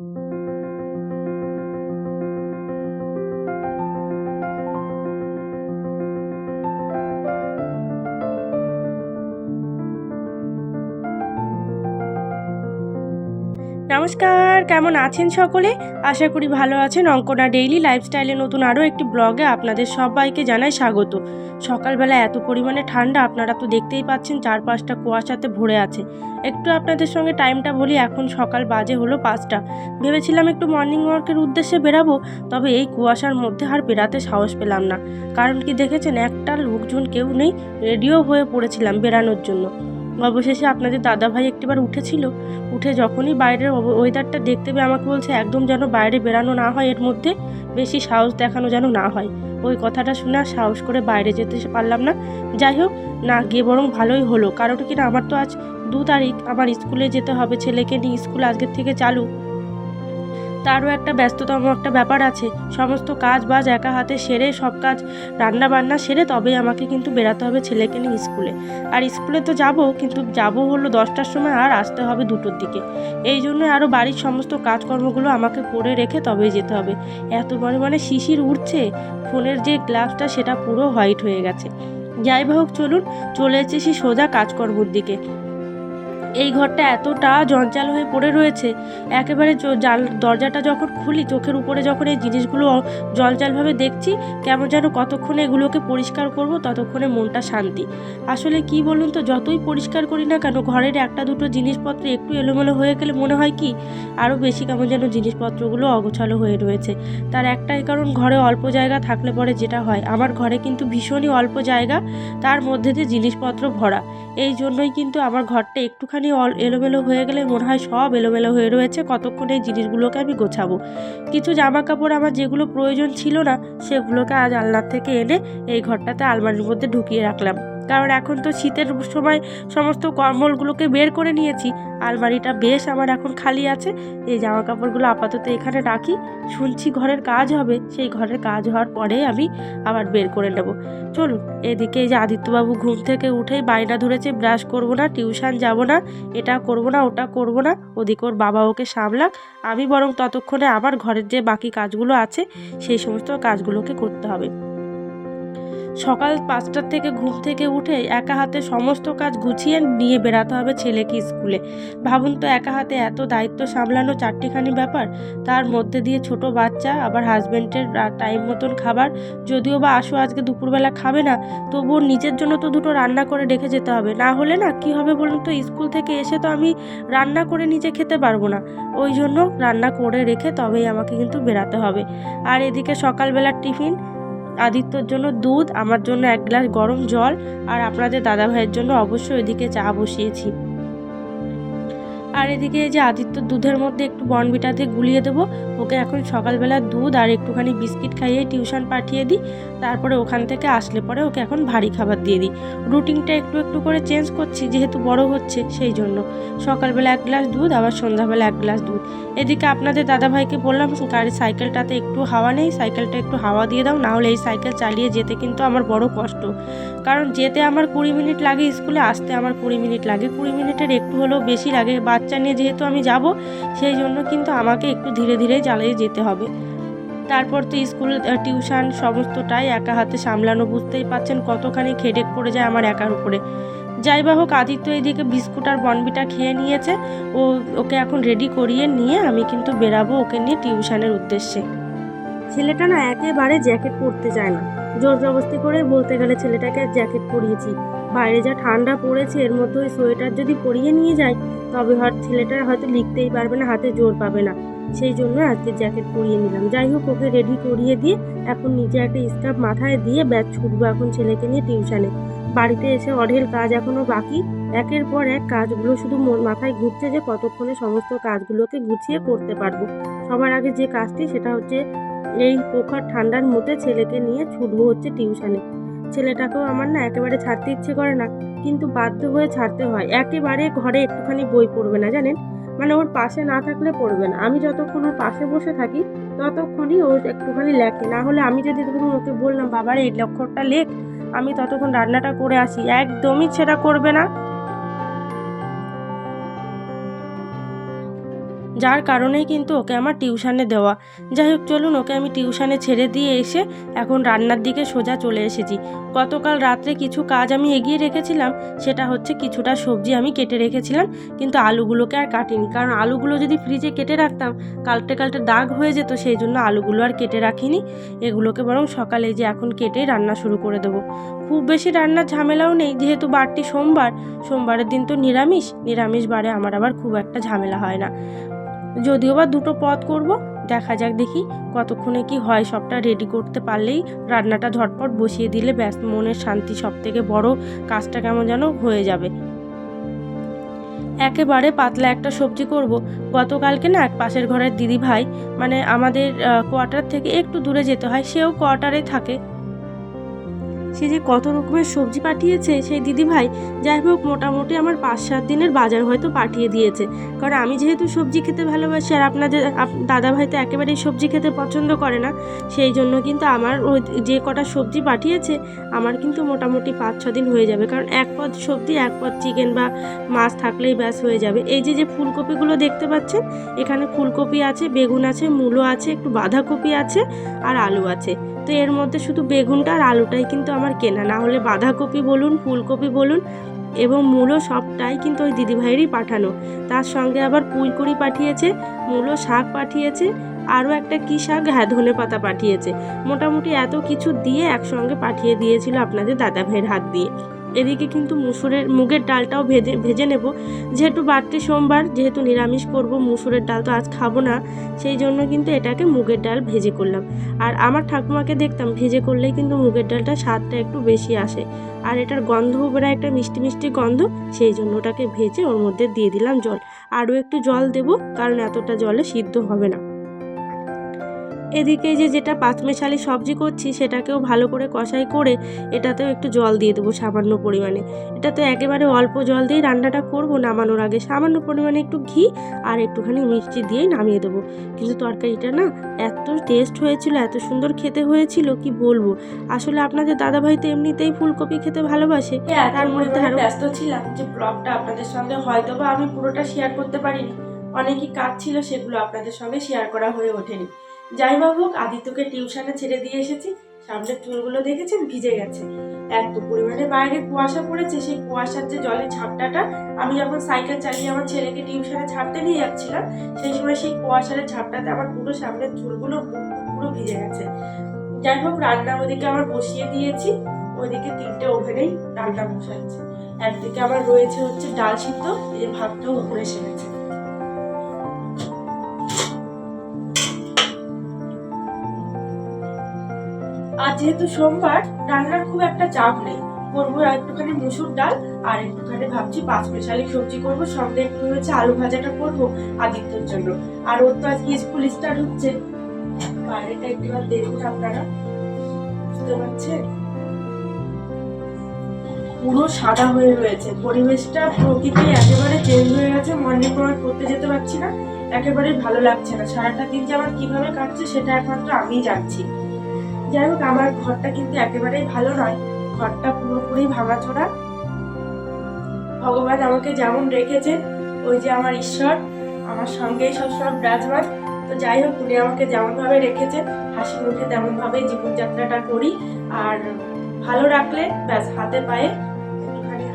thank you নমস্কার, কেমন আছেন সকলে? আশা করি ভালো আছেন। অঙ্কনা ডেইলি লাইফস্টাইলে নতুন আরও একটি ব্লগে আপনাদের সবাইকে জানাই স্বাগত। সকালবেলা এত পরিমাণে ঠান্ডা, আপনারা তো দেখতেই পাচ্ছেন চারপাশটা কুয়াশাতে ভরে আছে। একটু আপনাদের সঙ্গে টাইমটা বলি, এখন সকাল বাজে হলো পাঁচটা। ভেবেছিলাম একটু মর্নিং ওয়ার্কের উদ্দেশ্যে বেরাবো, তবে এই কুয়াশার মধ্যে আর বেরাতে সাহস পেলাম না। কারণ কি দেখেছেন, একটা লোকজন কেউ নেই, রেডিও হয়ে পড়েছিলাম বেরানোর জন্য। অবশেষে আপনাদের দাদাভাই একটিবার উঠেছিল। উঠে যখনই বাইরের ওয়েদারটা দেখতে পেয়ে আমাকে বলছে, একদম যেন বাইরে বেরানো না হয়, এর মধ্যে বেশি সাহস দেখানো যেন না হয়। ওই কথাটা শুনে আর সাহস করে বাইরে যেতে পারলাম না। যাই হোক, না, গিয়ে বরং ভালোই হলো। কারণ কি না, আমার তো আজ দু তারিখ। আমার স্কুলে যেতে হবে, ছেলেকে নিয়ে স্কুল আজকের থেকে চালু। তারও একটা ব্যস্ততম একটা ব্যাপার আছে। সমস্ত কাজ বাজ একা হাতে সেরে সব কাজ রান্না বান্না সেরে তবেই আমাকে কিন্তু বেরাতে হবে ছেলেকে নিয়ে স্কুলে। আর স্কুলে তো যাব, কিন্তু যাব হলো দশটার সময় আর আসতে হবে দুটোর দিকে। এই জন্য আরও বাড়ির সমস্ত কাজকর্মগুলো আমাকে করে রেখে তবেই যেতে হবে। এত পরিমাণে শিশির উঠছে, ফোনের যে গ্লাসটা সেটা পুরো হোয়াইট হয়ে গেছে। যাই হোক, চলুন, চলে এসেছি সোজা কাজকর্মর দিকে। এই ঘরটা এতটা জঞ্জাল হয়ে পড়ে রয়েছে, একেবারে জাল দরজাটা যখন খুলি, চোখের উপরে যখন এই জিনিসগুলো জলজালভাবে দেখছি, কেমন যেন কতক্ষণে এগুলোকে পরিষ্কার করব, ততক্ষণে মনটা শান্তি। আসলে কি বলুন তো, যতই পরিষ্কার করি না কেন, ঘরের একটা দুটো জিনিসপত্র একটু এলোমেলো হয়ে গেলে মনে হয় কি আরও বেশি কেমন যেন জিনিসপত্রগুলো অগোছালো হয়ে রয়েছে। তার একটাই কারণ, ঘরে অল্প জায়গা থাকলে পরে যেটা হয়, আমার ঘরে কিন্তু ভীষণই অল্প জায়গা, তার মধ্যে দিয়ে জিনিসপত্র ভরা। এই জন্যই কিন্তু আমার ঘরটা একটুখানি অল এলোমেলো হয়ে গেলে মনে হয় সব এলোমেলো হয়ে রয়েছে, কতক্ষণ এই জিনিসগুলোকে আমি গোছাবো? কিছু জামা কাপড় আমার যেগুলো প্রয়োজন ছিল না, সেগুলোকে আজ আলনার থেকে এনে এই ঘরটাতে আলমারির মধ্যে ঢুকিয়ে রাখলাম। কারণ এখন তো শীতের সময় সমস্ত কম্বলগুলোকে বের করে নিয়েছি। আলমারিটা বেশ আমার এখন খালি আছে। এই জামা কাপড়গুলো আপাতত এখানে রাখি। শুনছি ঘরের কাজ হবে। সেই ঘরের কাজ হওয়ার পরে আমি আবার বের করে নেব। চলুন, এদিকে এই যে আদিত্যবাবু ঘুম থেকে উঠেই বায়না ধরেছে, ব্রাশ করব না, টিউশন যাব না, এটা করব না, ওটা করব না। ওদিকে ওর বাবা ওকে সামলাক। আমি বরং ততক্ষণে আমার ঘরের যে বাকি কাজগুলো আছে, সেই সমস্ত কাজগুলোকে করতে হবে। সকাল পাঁচটার থেকে ঘুম থেকে উঠে একা হাতে সমস্ত কাজ গুছিয়ে নিয়ে বেরাতে হবে ছেলেকে স্কুলে। ভাবুন তো, একা হাতে এত দায়িত্ব সামলানো চারটিখানি ব্যাপার, তার মধ্যে দিয়ে ছোট বাচ্চা, আবার হাজব্যান্ডের টাইম মতন খাবার, যদিও বা আসো আজকে দুপুরবেলা খাবে না, তবুও নিজের জন্য তো দুটো রান্না করে রেখে যেতে হবে। না হলে না, কি হবে বলুন তো, স্কুল থেকে এসে তো আমি রান্না করে নিজে খেতে পারব না। ওই জন্য রান্না করে রেখে তবেই আমাকে কিন্তু বেরাতে হবে। আর এদিকে সকালবেলার টিফিন আদিত্যর জন্য দুধ, আমার জন্য এক গ্লাস গরম জল, আর আপনাদের দাদাভাইয়ের জন্য অবশ্যই ওইদিকে চা বসিয়েছি। আর এদিকে যে আদিত্যর দুধের মধ্যে একটু বনবিটা দিয়ে গুলিয়ে দেবো, ওকে এখন সকালবেলা দুধ আর একটুখানি বিস্কিট খাইয়ে টিউশন পাঠিয়ে দিই, তারপরে ওখান থেকে আসলে পরে ওকে এখন ভারী খাবার দিয়ে দিই। রুটিনটা একটু একটু করে চেঞ্জ করছি, যেহেতু বড় হচ্ছে সেই জন্য। সকালবেলা এক গ্লাস দুধ, আবার সন্ধ্যাবেলা এক গ্লাস দুধ। এদিকে আপনাদের দাদাভাইকে বললাম গাড়ির সাইকেলটাতে একটু হাওয়া নেই, সাইকেলটা একটু হাওয়া দিয়ে দাও না হলে এই সাইকেল চালিয়ে যেতে কিন্তু আমার বড় কষ্ট। কারণ যেতে আমার কুড়ি মিনিট লাগে স্কুলে, আসতে আমার কুড়ি মিনিট লাগে। কুড়ি মিনিটের একটু হলেও বেশি লাগে বাচ্চা নিয়ে যেহেতু আমি যাব, সেই জন্য কিন্তু আমাকে একটু ধীরে ধীরে চালিয়ে যেতে হবে। তারপর তো স্কুল টিউশন সমস্তটাই একা হাতে সামলানো, বুঝতেই পাচ্ছেন কতখানি খেডেক পড়ে যায় আমার একার উপরে। যাই বা হোক, আদিত্য এইদিকে বিস্কুট আর বনবিটা খেয়ে নিয়েছে। ও, ওকে এখন রেডি করিয়ে নিয়ে আমি কিন্তু বেরাবো ওকে নিয়ে টিউশনের উদ্দেশ্যে। ছেলেটা না একেবারে জ্যাকেট পরতে চায় না। জোর জবস্তি করে বলতে গেলে ছেলেটাকে জ্যাকেট পরিয়েছি। বাইরে যা ঠান্ডা পড়েছে, এর মধ্যে ওই সোয়েটার যদি পরিয়ে নিয়ে যায়, তবে হয়তো ছেলেটা হয়তো লিখতেই পারবে না, হাতে জোর পাবে না। সেই জন্য আজকে জ্যাকেট পরিয়ে নিলাম। যাই হোক, ওকে রেডি করিয়ে দিয়ে এখন নিজে একটা স্কার্ফ মাথায় দিয়ে ব্যাগ ছুটবো এখন ছেলেকে নিয়ে টিউশনে বাড়িতে এসে অঢেল কাজ এখনও বাকি। একের পর এক কাজগুলো শুধু মাথায় ঘুরছে যে কতক্ষণে সমস্ত কাজগুলোকে গুছিয়ে করতে পারব। সবার আগে যে কাজটি, সেটা হচ্ছে এই প্রখর ঠান্ডার মধ্যে ছেলেকে নিয়ে ছুটবো হচ্ছে টিউশনে ছেলেটাকেও আমার না একেবারে ছাড়তে ইচ্ছে করে না, কিন্তু বাধ্য হয়ে ছাড়তে হয়। একেবারে ঘরে একটুখানি বই পড়বে না, জানেন? মানে ওর পাশে না থাকলে পড়বে না। আমি যতক্ষণ ওর পাশে বসে থাকি, ততক্ষণই ও একটুখানি লেখে। না হলে আমি যদি ধরুন ওকে বললাম, বাবার, এই লক্ষ্যটা লেখ, আমি ততক্ষণ রান্নাটা করে আসি। একদমই সেটা করবে না। যার কারণেই কিন্তু ওকে আমার টিউশানে দেওয়া। যাই হোক চলুন ওকে আমি টিউশানে ছেড়ে দিয়ে এসে এখন রান্নার দিকে সোজা চলে এসেছি। গতকাল রাত্রে কিছু কাজ আমি এগিয়ে রেখেছিলাম, সেটা হচ্ছে কিছুটা সবজি আমি কেটে রেখেছিলাম, কিন্তু আলুগুলোকে আর কাটিনি। কারণ আলুগুলো যদি ফ্রিজে কেটে রাখতাম, কালটে কালটে দাগ হয়ে যেত, সেই জন্য আলুগুলো আর কেটে রাখিনি। এগুলোকে বরং সকালে যে এখন কেটেই রান্না শুরু করে দেবো। খুব বেশি রান্নার ঝামেলাও নেই, যেহেতু বারটি সোমবার, সোমবারের দিন তো নিরামিষ। নিরামিষ বারে আমার আবার খুব একটা ঝামেলা হয় না। যদিও বা দুটো পদ করব, দেখা যাক দেখি কতক্ষণে কি হয় সবটা রেডি করতে পারলেই রান্নাটা ঝটপট বসিয়ে দিলে ব্যাস মনের শান্তি সব থেকে বড় কাজটা কেমন যেন হয়ে যাবে। একেবারে পাতলা একটা সবজি করব। গতকালকে না এক পাশের ঘরের দিদি ভাই মানে আমাদের কোয়ার্টার থেকে একটু দূরে যেতে হয়, সেও কোয়ার্টারে থাকে। সে যে কত রকমের সবজি পাঠিয়েছে সেই দিদিভাই যাই হোক, মোটামুটি আমার পাঁচ সাত দিনের বাজার হয়তো পাঠিয়ে দিয়েছে। কারণ আমি যেহেতু সবজি খেতে ভালোবাসি আর আপনাদের আপ- দাদা তো একেবারেই সবজি খেতে পছন্দ করে না, সেই জন্য কিন্তু আমার ওই যে কটা সবজি পাঠিয়েছে, আমার কিন্তু মোটামুটি পাঁচ ছ দিন হয়ে যাবে। কারণ এক পদ সবজি, এক পদ চিকেন বা মাছ থাকলেই ব্যাস হয়ে যাবে। এই যে যে ফুলকপিগুলো দেখতে পাচ্ছেন, এখানে ফুলকপি আছে, বেগুন আছে, মূলো আছে, একটু বাঁধাকপি আছে আর আলু আছে। তো এর মধ্যে শুধু বেগুনটা আর আলুটাই কিন্তু আমার কেনা। না হলে বাঁধাকপি বলুন, ফুলকপি বলুন এবং মূলো সবটাই কিন্তু ওই দিদিভাইয়েরই পাঠানো। তার সঙ্গে আবার পুঁইকুড়ি পাঠিয়েছে, মূলো শাক পাঠিয়েছে, আরও একটা কী শাক? হ্যাঁ ধনে পাতা পাঠিয়েছে। মোটামুটি এত কিছু দিয়ে একসঙ্গে পাঠিয়ে দিয়েছিল আপনাদের দাদাভাইয়ের হাত দিয়ে। এদিকে কিন্তু মুসুরের মুগের ডালটাও ভেজে ভেজে নেব। যেহেতু বাড়তি সোমবার, যেহেতু নিরামিষ করব, মুসুরের ডাল তো আজ খাব না, সেই জন্য কিন্তু এটাকে মুগের ডাল ভেজে করলাম। আর আমার ঠাকুমাকে দেখতাম, ভেজে করলেই কিন্তু মুগের ডালটা স্বাদটা একটু বেশি আসে। আর এটার গন্ধও বেরোয় একটা মিষ্টি মিষ্টি গন্ধ, সেই জন্য ওটাকে ভেজে ওর মধ্যে দিয়ে দিলাম জল। আরও একটু জল দেব, কারণ এতটা জলে সিদ্ধ হবে না। এদিকে যে যেটা পাঁচমেশালি সবজি করছি সেটাকেও ভালো করে কষাই করে এটাতেও একটু জল দিয়ে দেবো সামান্য পরিমাণে। এটা তো একেবারে অল্প জল দিয়েই রান্নাটা করব নামানোর আগে সামান্য পরিমাণে একটু ঘি আর একটুখানি মিষ্টি দিয়েই নামিয়ে দেবো। কিন্তু তরকারিটা না এত টেস্ট হয়েছিল এত সুন্দর খেতে হয়েছিল কি বলব? আসলে আপনাদের দাদাভাই তো এমনিতেই ফুলকপি খেতে ভালোবাসে। তার মধ্যে ব্যস্ত ছিলাম যে ব্লগটা আপনাদের সঙ্গে হয়তো বা আমি পুরোটা শেয়ার করতে পারিনি। অনেকই কাজ ছিল সেগুলো আপনাদের সঙ্গে শেয়ার করা হয়ে ওঠেনি। যাই হোক, আদিত্যকে টিউশনে ছেড়ে দিয়ে এসেছি। সামনের চুলগুলো দেখেছেন? ভিজে গেছে। এত পরিমাণে বাইরে কুয়াশা পড়েছে, সেই কুয়াশার যে জলের ঝাপটাটা, আমি যখন সাইকেল চালিয়ে আমার ছেলেকে টিউশনে ছাড়তে নিয়ে যাচ্ছিলাম, সেই সময় সেই কুয়াশার ঝাপটাতে আমার পুরো সামনের চুলগুলো পুরো ভিজে গেছে। যাই হোক রান্না ওদিকে আমার বসিয়ে দিয়েছি। ওইদিকে তিনটে ওভেনেই ডালটা বসাচ্ছি। একদিকে আমার রয়েছে হচ্ছে ডাল সিদ্ধ এই ভাতটাও উপরে এসে যেহেতু সোমবার, রান্নার খুব একটা চাপ নেই। করব একটুখানি মুসুর ডাল, আর একটুখানি ভাবছি পাঁচ স্পেশালি সবজি করব। সঙ্গে একটু হচ্ছে আলু ভাজাটা করব আদিত্যর জন্য। আর ওর তো আজকে স্কুল স্টার্ট হচ্ছে। বাইরেটা একটু আর দেখুন আপনারা। বুঝতে পারছেন? পুরো সাদা হয়ে রয়েছে। পরিবেশটা প্রকৃতি একেবারে চেঞ্জ হয়ে গেছে। মর্নিং ওয়াক করতে যেতে পারছি না। একেবারে ভালো লাগছে না। সারাটা দিন যে আমার কীভাবে কাটছে, সেটা একমাত্র আমিই জানছি। যাই হোক, আমার ঘরটা কিন্তু একেবারেই ভালো নয়। ঘরটা পুরোপুরি ভাঙাচোরা। ভগবান আমাকে যেমন রেখেছে ওই যে আমার ঈশ্বর, আমার সঙ্গেই সবসময় বিরাজমান। তো যাই হোক, উনি আমাকে যেমনভাবে রেখেছে হাসি মুখে তেমনভাবেই জীবনযাত্রাটা করি। আর ভালো রাখলে, ব্যাস, হাতে পায়ে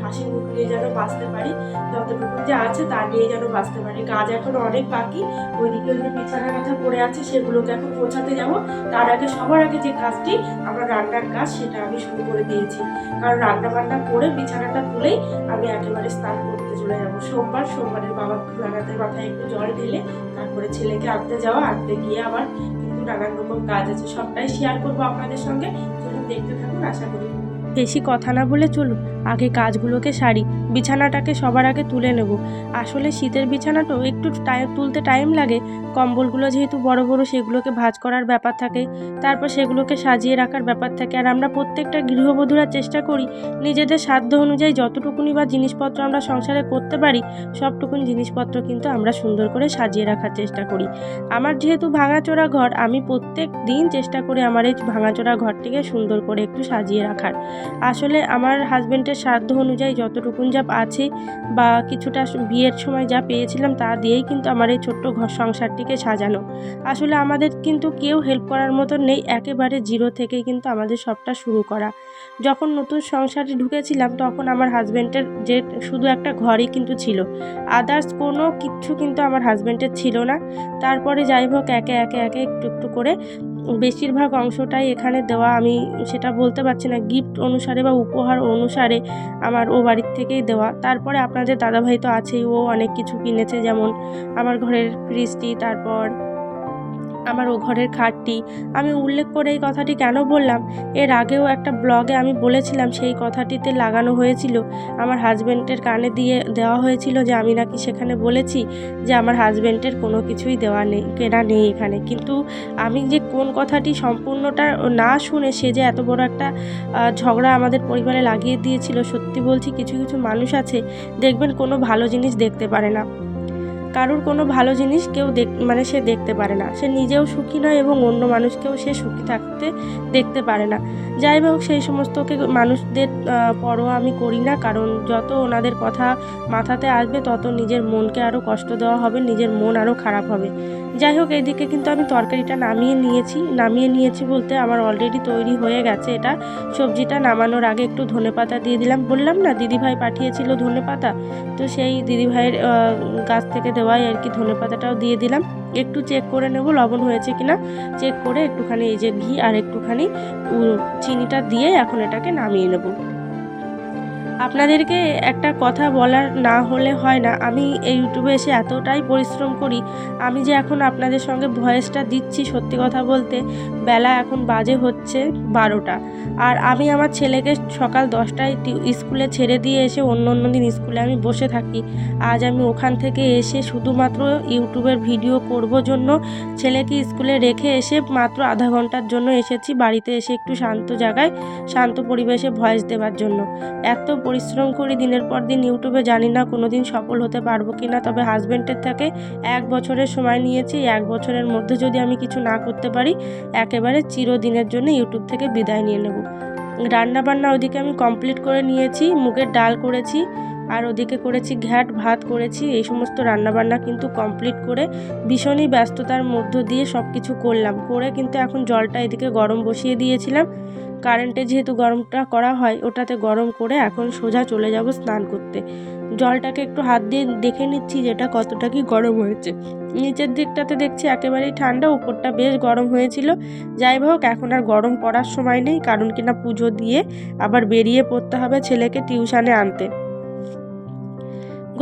হাসি মুখ নিয়ে যেন বাঁচতে পারি, যতটুকু যে আছে তা নিয়ে যেন বাঁচতে পারি। কাজ এখন অনেক বাকি, ওইদিকে ওই যে বিছানার কথা পড়ে আছে, সেগুলোকে এখন পৌঁছাতে যাব। তার আগে, সবার আগে যে কাজটি, আমার রান্নার কাজ, সেটা আমি শুরু করে দিয়েছি। কারণ রান্না বান্না করে বিছানাটা তুলেই আমি একেবারে স্নান করতে চলে যাব। সোমবার, সোমবারের বাবা লাগাতে মাথায় একটু জল ঢেলে তারপরে ছেলেকে আনতে যাওয়া, আনতে গিয়ে আবার নানান রকম কাজ আছে। সবটাই শেয়ার করব আপনাদের সঙ্গে। চলুন দেখতে থাকুন, আশা করি বেশি কথা না বলে চলুন, আগে কাজগুলোকে সারি, বিছানাটাকে সবার আগে তুলে নেব। আসলে শীতের বিছানাটাও একটু টাইম তুলতে টাইম লাগে। কম্বলগুলো যেহেতু বড় বড়, সেগুলোকে ভাঁজ করার ব্যাপার থাকে। তারপর সেগুলোকে সাজিয়ে রাখার ব্যাপার থাকে। আর আমরা প্রত্যেকটা গৃহবধূরা চেষ্টা করি, নিজেদের সাধ্য অনুযায়ী যতটুকুনি বা জিনিসপত্র আমরা সংসারে করতে পারি, সবটুকুন জিনিসপত্র কিন্তু আমরা সুন্দর করে সাজিয়ে রাখার চেষ্টা করি। আমার যেহেতু ভাঙাচোরা ঘর, আমি প্রত্যেক দিন চেষ্টা করি আমার এই ভাঙাচোরা ঘরটিকে সুন্দর করে একটু সাজিয়ে রাখার। আসলে আমার হাজব্যান্ডের সাধ্য অনুযায়ী যতটুকুন যা আছে বা কিছুটা বিয়ের সময় যা পেয়েছিলাম তা দিয়েই কিন্তু আমার এই ছোট্ট ঘর সংসারটিকে সাজানো। আসলে আমাদের কিন্তু কেউ হেল্প করার মতন নেই, একেবারে জিরো থেকেই কিন্তু আমাদের সবটা শুরু করা। যখন নতুন সংসারে ঢুকেছিলাম তখন আমার হাজব্যান্ডের যে শুধু একটা ঘরই কিন্তু ছিল। আদার্স কোনো কিচ্ছু কিন্তু আমার হাজব্যান্ডের ছিল না। তারপরে যাই হোক একে একে একে একটু একটু করে বেশিরভাগ অংশটাই এখানে দেওয়া। আমি সেটা বলতে পারছি না। গিফট অনুসারে বা উপহার অনুসারে আমার ও বাড়ির থেকেই দেওয়া। তারপরে আপনাদের দাদাভাই তো আছেই, ও অনেক কিছু কিনেছে। যেমন আমার ঘরের ফ্রিজটি, তারপর আমার ও ঘরের খাটটি। আমি উল্লেখ করে এই কথাটি কেন বললাম? এর আগেও একটা ব্লগে আমি বলেছিলাম সেই কথাটিতে লাগানো হয়েছিল। আমার হাজব্যান্ডের কানে দিয়ে দেওয়া হয়েছিল যে আমি নাকি সেখানে বলেছি যে আমার হাজব্যান্ডের কোনো কিছুই দেওয়া নেই, কেনা নেই এখানে। কিন্তু আমি যে কোন কথাটি সম্পূর্ণটা না শুনে সে যে এত বড় একটা ঝগড়া আমাদের পরিবারে লাগিয়ে দিয়েছিল, সত্যি বলছি কিছু কিছু মানুষ আছে, দেখবেন কোনো ভালো জিনিস দেখতে পারে না। কারোর কোনো ভালো জিনিস কেউ দেখ মানে সে দেখতে পারে না। সে নিজেও সুখী নয় এবং অন্য মানুষকেও সে সুখী থাকতে দেখতে পারে না। যাই হোক, সেই সমস্তকে মানুষদের পরোয়া আমি করি না। কারণ যত ওনাদের কথা মাথাতে আসবে, তত নিজের মনকে আরও কষ্ট দেওয়া হবে, নিজের মন আরও খারাপ হবে। যাই হোক এইদিকে কিন্তু আমি তরকারিটা নামিয়ে নিয়েছি। নামিয়ে নিয়েছি বলতে আমার অলরেডি তৈরি হয়ে গেছে এটা। সবজিটা নামানোর আগে একটু ধনেপাতা দিয়ে দিলাম। বললাম না, দিদিভাই পাঠিয়েছিল ধনেপাতা তো সেই দিদিভাইয়ের গাছ থেকে দেওয়াই আর কি ধনে পাতাটাও দিয়ে দিলাম। একটু চেক করে নেব লবণ হয়েছে কিনা। চেক করে একটুখানি এই যে ঘি আর একটুখানি চিনিটা দিয়ে এখন এটাকে নামিয়ে নেব। আপনাদেরকে একটা কথা বলার না হলে হয় না। আমি এই ইউটিউবে এসে এতটাই পরিশ্রম করি, আমি যে এখন আপনাদের সঙ্গে ভয়েসটা দিচ্ছি সত্যি কথা বলতে, বেলা এখন বাজে হচ্ছে বারোটা। আর আমি আমার ছেলেকে সকাল দশটায় স্কুলে ছেড়ে দিয়ে এসে অন্য অন্য দিন স্কুলে আমি বসে থাকি। আজ আমি ওখান থেকে এসে শুধুমাত্র ইউটিউবের ভিডিও করব জন্য ছেলেকে স্কুলে রেখে এসে মাত্র আধা ঘণ্টার জন্য এসেছি বাড়িতে এসে একটু শান্ত জায়গায়, শান্ত পরিবেশে ভয়েস দেওয়ার জন্য। এত পরিশ্রম করি, দিনের পর দিন ইউটিউবে জানি না কোনো দিন সফল হতে পারব কি না তবে হাজব্যান্ডের থেকে এক বছরের সময় নিয়েছি, এক বছরের মধ্যে যদি আমি কিছু না করতে পারি, একেবারে চিরদিনের জন্য ইউটিউব থেকে বিদায় নিয়ে নেব। রান্নাবান্না ওদিকে আমি কমপ্লিট করে নিয়েছি, মুগের ডাল করেছি, আর ওদিকে করেছি ঘ্যাট, ভাত করেছি, এই সমস্ত রান্নাবান্না কিন্তু কমপ্লিট করে ভীষণই ব্যস্ততার মধ্য দিয়ে সব কিছু করলাম। করে কিন্তু এখন জলটা এদিকে গরম বসিয়ে দিয়েছিলাম। কারেন্টে যেহেতু গরমটা করা হয়, ওটাতে গরম করে এখন সোজা চলে যাব স্নান করতে। জলটাকে একটু হাত দিয়ে দেখে নিচ্ছি যেটা কতটা কি গরম হয়েছে। নিচের দিকটাতে দেখছি একেবারেই ঠান্ডা, উপরটা বেশ গরম হয়েছিল। যাই হোক, এখন আর গরম পড়ার সময় নেই, কারণ কিনা পুজো দিয়ে আবার বেরিয়ে পড়তে হবে ছেলেকে টিউশানে আনতে।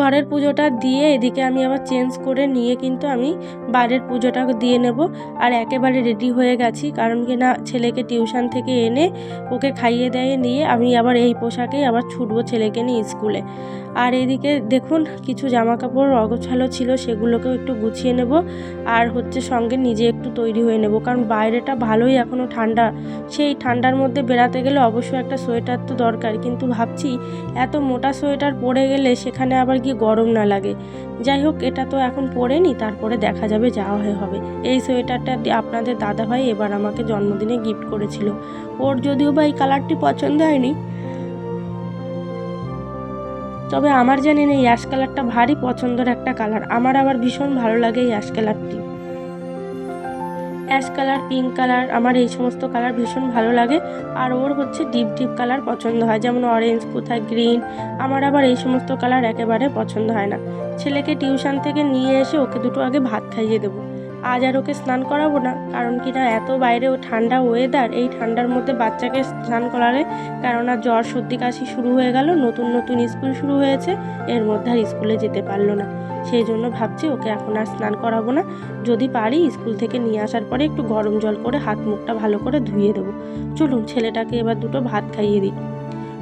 ঘরের পুজোটা দিয়ে এদিকে আমি আবার চেঞ্জ করে নিয়ে কিন্তু আমি বাইরের পুজোটা দিয়ে নেব। আর একেবারে রেডি হয়ে গেছি, কারণ কি না ছেলেকে টিউশন থেকে এনে ওকে খাইয়ে দেয়ে নিয়ে আমি আবার এই পোশাকেই আবার ছুটবো ছেলেকে নিয়ে স্কুলে। আর এদিকে দেখুন কিছু জামা কাপড় অগোছালো ছিল, সেগুলোকেও একটু গুছিয়ে নেব। আর হচ্ছে সঙ্গে নিজে একটু তৈরি হয়ে নেব, কারণ বাইরেটা ভালোই এখনও ঠান্ডা। সেই ঠান্ডার মধ্যে বেড়াতে গেলে অবশ্যই একটা সোয়েটার তো দরকার, কিন্তু ভাবছি এত মোটা সোয়েটার পরে গেলে সেখানে আবার গিয়ে গরম না লাগে। যাই হোক, এটা তো এখন পরে নি, তারপরে দেখা যাবে, যাওয়া হয়ে হবে। এই সোয়েটারটা আপনাদের দাদাভাই এবার আমাকে জন্মদিনে গিফট করেছিল। ওর যদিও বা এই কালারটি পছন্দ হয়নি, তবে আমার জানি না এই অ্যাশ কালারটা ভারী পছন্দের একটা কালার আমার আবার ভীষণ ভালো লাগে এই অ্যাশ কালারটি অ্যাশ কালার, পিঙ্ক কালার, আমার এই সমস্ত কালার ভীষণ ভালো লাগে। আর ওর হচ্ছে ডিপ ডিপ কালার পছন্দ হয়। যেমন অরেঞ্জ কোথায় গ্রিন আমার আবার এই সমস্ত কালার একেবারে পছন্দ হয় না। ছেলেকে টিউশন থেকে নিয়ে এসে ওকে দুটো আগে ভাত খাইয়ে দেবো। আজ আর ওকে স্নান করাবো না, কারণ কি না এত বাইরে ও ঠান্ডা ওয়েদার এই ঠান্ডার মধ্যে বাচ্চাকে স্নান করালে কেননা জ্বর, সর্দি, কাশি শুরু হয়ে গেল, নতুন নতুন স্কুল শুরু হয়েছে, এর মধ্যে আর স্কুলে যেতে পারল না। সেই জন্য ভাবছি ওকে এখন আর স্নান করাবো না, যদি পারি স্কুল থেকে নিয়ে আসার পরে একটু গরম জল করে হাত মুখটা ভালো করে ধুয়ে দেবো। চলুন ছেলেটাকে এবার দুটো ভাত খাইয়ে দিই।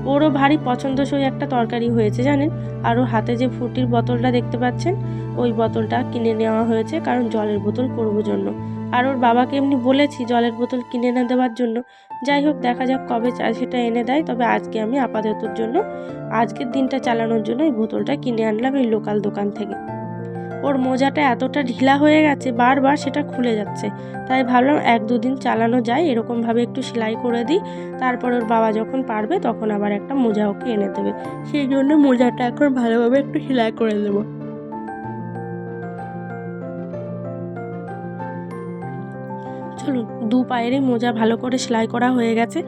ওরও ভারী পছন্দসই একটা তরকারি হয়েছে, জানেন? আর ওর হাতে যে ফুটির বোতলটা দেখতে পাচ্ছেন, ওই বোতলটা কিনে নেওয়া হয়েছে কারণ জলের বোতল করব জন্য। আর ওর বাবাকে এমনি বলেছি জলের বোতল কিনে না দেওয়ার জন্য। যাই হোক, দেখা যাক কবে সেটা এনে দেয়, তবে আজকে আমি আপাততর জন্য, আজকের দিনটা চালানোর জন্য এই বোতলটা কিনে আনলাম এই লোকাল দোকান থেকে। ওর মোজাটা এতটা ঢিলা হয়ে গেছে, বারবার সেটা খুলে যাচ্ছে। তাই ভাবলাম এক দুদিন চালানো যায়, এরকমভাবে একটু সেলাই করে দিই। তারপর ওর বাবা যখন পারবে, তখন আবার একটা মোজা ওকে এনে দেবে। সেই জন্য মোজাটা এখন ভালোভাবে একটু সেলাই করে দেবো। চলুন, দু পায়েরই মোজা ভালো করে সেলাই করা হয়ে গেছে।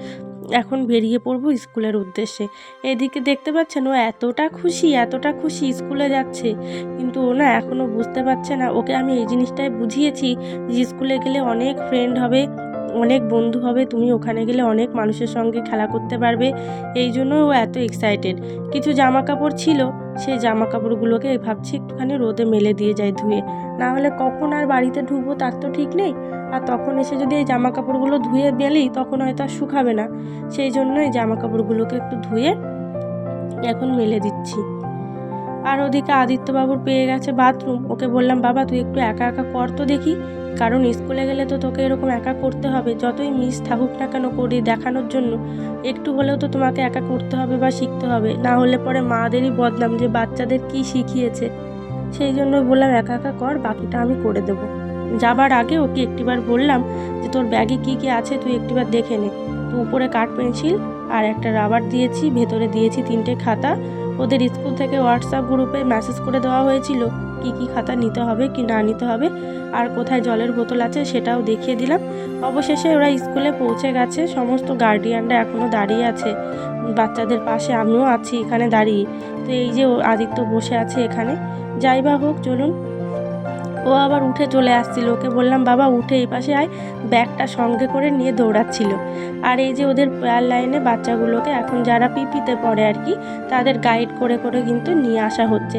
এখন বেরিয়ে পড়ব স্কুলের উদ্দেশ্যে। এদিকে দেখতে পাচ্ছেন ও এতটা খুশি এতটা খুশি স্কুলে যাচ্ছে। কিন্তু ও না এখনও বুঝতে পারছে না। ওকে আমি এই জিনিসটাই বুঝিয়েছি যে স্কুলে গেলে অনেক ফ্রেন্ড হবে। অনেক বন্ধু হবে, তুমি ওখানে গেলে অনেক মানুষের সঙ্গে খেলা করতে পারবে। এই জন্য ও এত এক্সাইটেড কিছু জামা কাপড় ছিল, সেই জামা কাপড়গুলোকে ভাবছি একটুখানি রোদে মেলে দিয়ে যাই ধুয়ে। না হলে কখন আর বাড়িতে ঢুকবো তার তো ঠিক নেই। আর তখন এসে যদি এই জামা কাপড়গুলো ধুয়ে বেলি তখন হয়তো আর শুকাবে না। সেই জন্য এই জামা কাপড়গুলোকে একটু ধুয়ে এখন মেলে দিচ্ছি। আর ওদিকে আদিত্যবাবুর পেয়ে গেছে বাথরুম ওকে বললাম, বাবা, তুই একটু একা একা কর তো দেখি। কারণ স্কুলে গেলে তো তোকে এরকম একা করতে হবে, যতই মিস থাকুক না কেন করি দেখানোর জন্য, একটু হলেও তো তোমাকে একা করতে হবে বা শিখতে হবে। না হলে পরে মাদেরই বদনাম যে বাচ্চাদের কি শিখিয়েছে। সেই জন্য বললাম, একা একা কর, বাকিটা আমি করে দেবো। যাবার আগে ওকে একটিবার বললাম যে, তোর ব্যাগে কি কি আছে, তুই একটিবার দেখে নে। তো উপরে কাঠ পেন্সিল আর একটা রাবার দিয়েছি, ভেতরে দিয়েছি তিনটে খাতা। ওদের স্কুল থেকে হোয়াটসঅ্যাপ গ্রুপে মেসেজ করে দেওয়া হয়েছিল, কি কি খাতা নিতে হবে, কি না নিতে হবে, আর কোথায় জলের বোতল আছে সেটাও দেখিয়ে দিলাম। অবশেষে ওরা স্কুলে পৌঁছে গেছে, সমস্ত গার্ডিয়ানরা এখনও দাঁড়িয়ে আছে। বাচ্চাদের পাশে আমিও আছি, এখানে দাঁড়িয়ে। তো এই যে আদিত্য বসে আছে এখানে। যাই বা হোক, চলুন। ও আবার উঠে চলে আসছিল। ওকে বললাম, বাবা, উঠে এই পাশে আয়, ব্যাগটা সঙ্গে করে নিয়ে দৌড়াচ্ছিল। আর এই যে ওদের পেয়ার লাইনে বাচ্চাগুলোকে এখন যারা পিপিতে পড়ে আর কি, তাদের গাইড করে করে কিন্তু নিয়ে আসা হচ্ছে।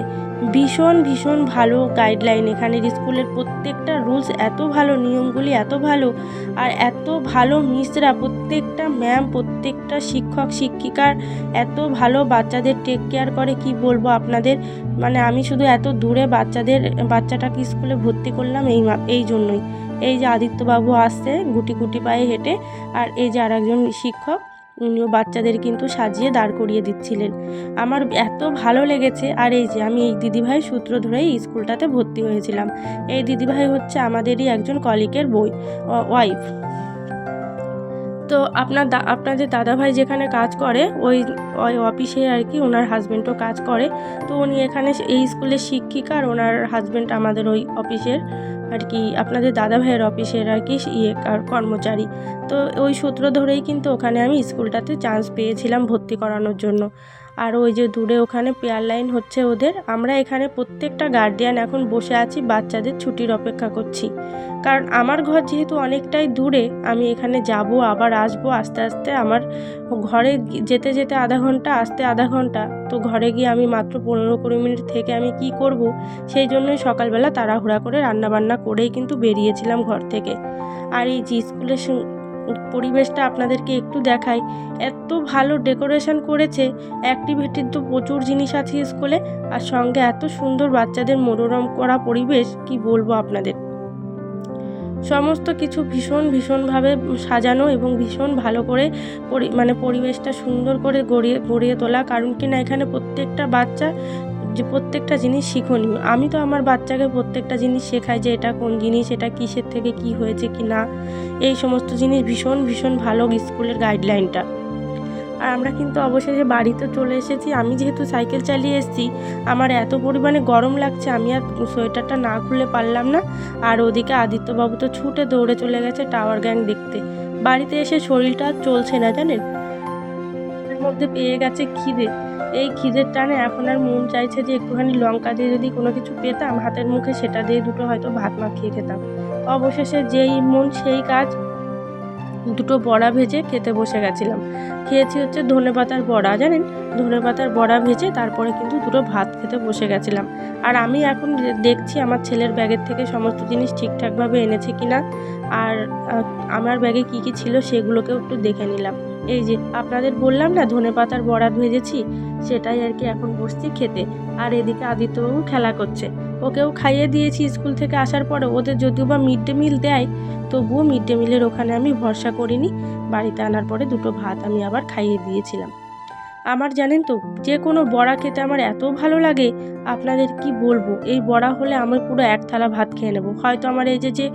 ভীষণ ভীষণ ভালো গাইডলাইন এখানের স্কুলের প্রত্যেকটা রুলস এত ভালো, নিয়মগুলি এত ভালো আর এত ভালো মিসরা প্রত্যেকটা ম্যাম প্রত্যেকটা শিক্ষক, শিক্ষিকার এত ভালো বাচ্চাদের টেক কেয়ার করে, কি বলব আপনাদের? মানে আমি শুধু এত দূরে বাচ্চাদের, বাচ্চাটাকে স্কুলে ভর্তি করলাম এই এই জন্যই। এই যে আদিত্যবাবু আসছে, গুটি গুটি পায়ে হেঁটে আর এই যে আরেকজন শিক্ষক উনিও বাচ্চাদের কিন্তু সাজিয়ে দাঁড় করিয়ে দিচ্ছিলেন। আমার এত ভালো লেগেছে, আর এই যে আমি এই দিদিভাই সূত্র ধরেই স্কুলটাতে ভর্তি হয়েছিলাম। এই দিদিভাই হচ্ছে আমাদেরই একজন কলিকের বই ওয়াইফ তো আপনার দা, আপনার যে দাদাভাই যেখানে কাজ করে, ওই ওই অফিসে আর কি ওনার হাজব্যান্ডও কাজ করে। তো উনি এখানে এই স্কুলের শিক্ষিকা আর ওনার হাজব্যান্ড আমাদের ওই অফিসের আর কি, আপনাদের দাদাভাইয়ের অফিসের আর কি ইয়ে কর্মচারী। তো ওই সূত্র ধরেই কিন্তু ওখানে আমি স্কুলটাতে চান্স পেয়েছিলাম ভর্তি করানোর জন্য। আর ওই যে দূরে ওখানে পেয়ার লাইন হচ্ছে ওদের, আমরা এখানে প্রত্যেকটা গার্ডিয়ান এখন বসে আছি, বাচ্চাদের ছুটির অপেক্ষা করছি। কারণ আমার ঘর যেহেতু অনেকটাই দূরে, আমি এখানে যাব, আবার আসব, আস্তে আস্তে আমার ঘরে যেতে যেতে আধা ঘণ্টা, আসতে আধা ঘণ্টা। তো ঘরে গিয়ে আমি মাত্র পনেরো কুড়ি মিনিট থেকে আমি কি করব, সেই জন্যই সকালবেলা তাড়াহুড়া করে রান্নাবান্না করেই কিন্তু বেরিয়েছিলাম ঘর থেকে। আর এই যে স্কুলের পরিবেশটা আপনাদেরকে একটু দেখাই। এত ভালো ডেকোরেশন করেছে, অ্যাক্টিভিটির তো প্রচুর জিনিস আছে স্কুলে, আর সঙ্গে এত সুন্দর বাচ্চাদের মনোরম করা পরিবেশ, কি বলব আপনাদের? সমস্ত কিছু ভীষণ ভীষণভাবে সাজানো এবং ভীষণ ভালো করে মানে পরিবেশটা সুন্দর করে গড়িয়ে গড়িয়ে তোলা। কারণ কি না, এখানে প্রত্যেকটা বাচ্চা যে প্রত্যেকটা জিনিস শিখনীয়। আমি তো আমার বাচ্চাকে প্রত্যেকটা জিনিস শেখাই যে এটা কোন জিনিস, এটা কিসের থেকে কি হয়েছে কি না। এই সমস্ত জিনিস ভীষণ ভীষণ ভালো স্কুলের গাইডলাইনটা আর আমরা কিন্তু অবশেষে বাড়িতে চলে এসেছি। আমি যেহেতু সাইকেল চালিয়ে এসেছি, আমার এত পরিমাণে গরম লাগছে, আমি আর সোয়েটারটা না খুলে পারলাম না। আর ওদিকে আদিত্যবাবু তো ছুটে দৌড়ে চলে গেছে টাওয়ার গ্যাং দেখতে। বাড়িতে এসে শরীরটা চলছে না, জানেন? মধ্যে পেয়ে গেছে খিদে। এই খিদের টানে এখন আর মন চাইছে যে একটুখানি লঙ্কা দিয়ে যদি কোনো কিছু পেতাম, হাতের মুখে সেটা দিয়ে দুটো হয়তো ভাত মাখিয়ে খেতাম। অবশেষে যেই মন সেই কাজ, দুটো বড়া ভেজে খেতে বসে গেছিলাম। খেয়েছি হচ্ছে ধনে পাতার বড়া, জানেন? ধনে পাতার বড়া ভেজে তারপরে কিন্তু দুটো ভাত খেতে বসে গেছিলাম। আর আমি এখন দেখছি আমার ছেলের ব্যাগের থেকে সমস্ত জিনিস ঠিকঠাকভাবে এনেছে কিনা, আর আমার ব্যাগে কি কি ছিল সেগুলোকেও একটু দেখে নিলাম। এই যে, আপনাদের বললাম না, ধনে পাতার বড়া ভেজেছি, সেটাই আর কি এখন বসছি খেতে। আর এদিকে আদিত্যবাবু খেলা করছে। ওকেও খাইয়ে দিয়েছি স্কুল থেকে আসার পরে। ওদের যদিও বা মিড ডে মিল দেয়, তবুও মিড ডে মিলের ওখানে আমি ভরসা করিনি। বাড়িতে আনার পরে দুটো ভাত আমি আবার খাইয়ে দিয়েছিলাম। আমার জানেন তো, যে কোনো বড়া খেতে আমার এত ভালো লাগে, আপনাদের কি বলব? এই বড়া হলে আমি পুরো এক থালা ভাত খেয়ে নেব। হয়তো আমার এই যে যে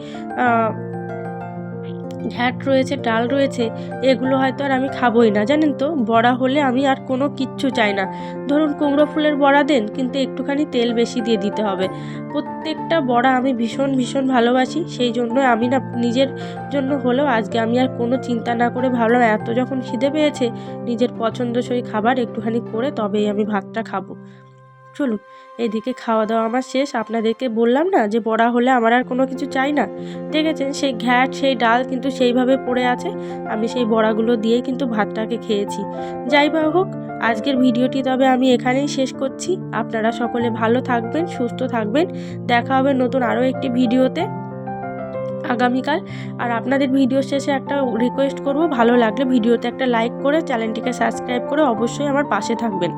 ঘ্যাট রয়েছে, ডাল রয়েছে, এগুলো হয়তো আর আমি খাবোই না, জানেন তো? বড়া হলে আমি আর কোনো কিচ্ছু চাই না। ধরুন কুমড়ো ফুলের বড়া দেন, কিন্তু একটুখানি তেল বেশি দিয়ে দিতে হবে। প্রত্যেকটা বড়া আমি ভীষণ ভীষণ ভালোবাসি, সেই জন্য আমি না, নিজের জন্য হলেও আজকে আমি আর কোনো চিন্তা না করে ভাবলাম, এত যখন খিদে পেয়েছে, নিজের পছন্দসই খাবার একটুখানি করে তবেই আমি ভাতটা খাব। চলুন এদিকে খাওয়া দাওয়া আমার শেষ। আপনাদেরকে বললাম না যে বড়া হলে আমার আর কোনো কিছু চাই না। দেখেছেন, সেই ঘ্যাট, সেই ডাল কিন্তু সেইভাবে পড়ে আছে। আমি সেই বড়াগুলো দিয়েই কিন্তু ভাতটাকে খেয়েছি। যাই বা হোক, আজকের ভিডিওটি তবে আমি এখানেই শেষ করছি। আপনারা সকলে ভালো থাকবেন, সুস্থ থাকবেন। দেখা হবে নতুন আরও একটি ভিডিওতে আগামীকাল। আর আপনাদের ভিডিও শেষে একটা রিকোয়েস্ট করব। ভালো লাগলে ভিডিওতে একটা লাইক করে চ্যানেলটিকে সাবস্ক্রাইব করে অবশ্যই আমার পাশে থাকবেন।